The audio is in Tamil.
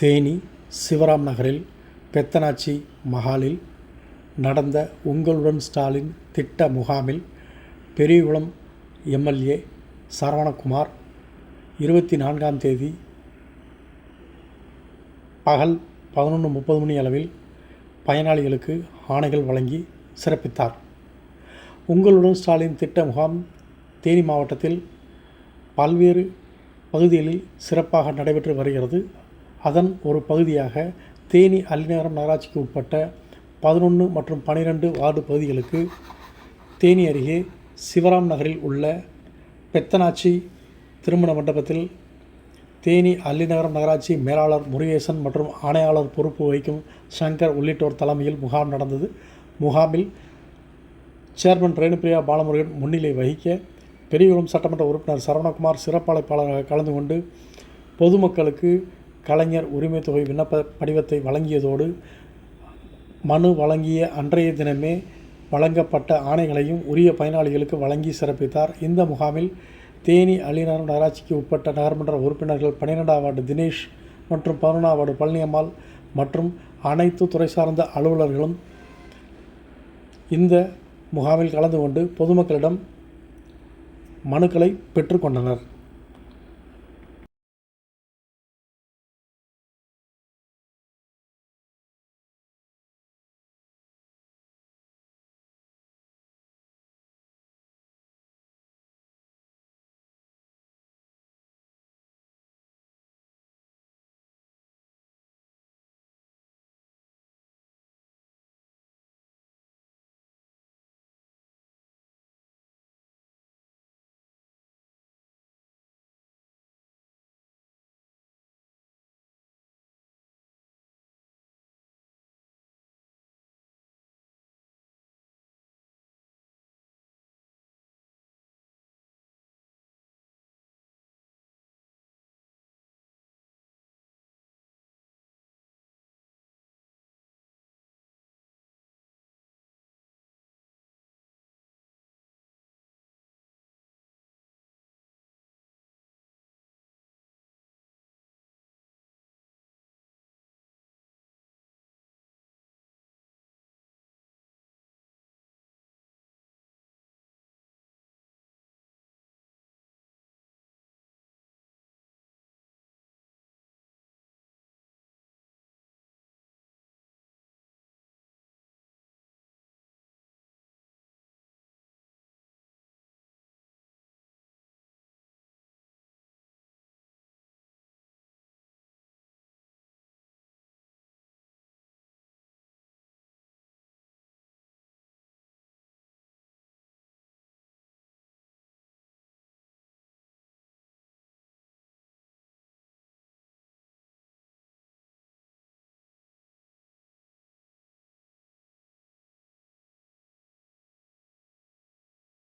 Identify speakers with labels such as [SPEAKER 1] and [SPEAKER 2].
[SPEAKER 1] தேனி சிவராம் நகரில் பெத்தனாச்சி மஹாலில் நடந்த உங்களுடன் ஸ்டாலின் திட்ட முகாமில் பெரியகுளம் எம்எல்ஏ சரவணகுமார் இருபத்தி நான்காம் தேதி பகல் பதினொன்று முப்பது மணி அளவில் பயனாளிகளுக்கு ஆணைகள் வழங்கி சிறப்பித்தார். உங்களுடன் ஸ்டாலின் திட்ட முகாம் தேனி மாவட்டத்தில் பல்வேறு பகுதிகளில் சிறப்பாக நடைபெற்று வருகிறது. அதன் ஒரு பகுதியாக தேனி அல்லிநகரம் நகராட்சிக்கு உட்பட்ட பதினொன்று மற்றும் பனிரெண்டு வார்டு பகுதிகளுக்கு தேனி அருகே சிவராம் நகரில் உள்ள பெத்தனாச்சி திருமண மண்டபத்தில் தேனி அல்லிநகரம் நகராட்சி மேலாளர் முருகேசன் மற்றும் ஆணையாளர் பொறுப்பு வகிக்கும் சங்கர் உள்ளிட்டோர் தலைமையில் முகாம் நடந்தது. முகாமில் சேர்மன் ரேணுபிரியா பாலமுருகன் முன்னிலை வகிக்க பெரியகுளம் சட்டமன்ற உறுப்பினர் சரவணகுமார் சிறப்பு அழைப்பாளராக கலந்து கொண்டு பொதுமக்களுக்கு கலைஞர் உரிமை தொகை விண்ணப்ப படிவத்தை வழங்கியதோடு மனு வழங்கிய அன்றைய தினமே வழங்கப்பட்ட ஆணைகளையும் உரிய பயனாளிகளுக்கு வழங்கி சிறப்பித்தார். இந்த முகாமில் தேனி அலிநகர் நகராட்சிக்கு உட்பட்ட நகர்மன்ற உறுப்பினர்கள் பன்னிரெண்டாம் வார்டு தினேஷ் மற்றும் பதினொன்றாம் வார்டு பழனியம்மாள் மற்றும் அனைத்து துறை சார்ந்த அலுவலர்களும் இந்த முகாமில் கலந்து கொண்டு பொதுமக்களிடம் மனுக்களை பெற்றுக்கொண்டனர்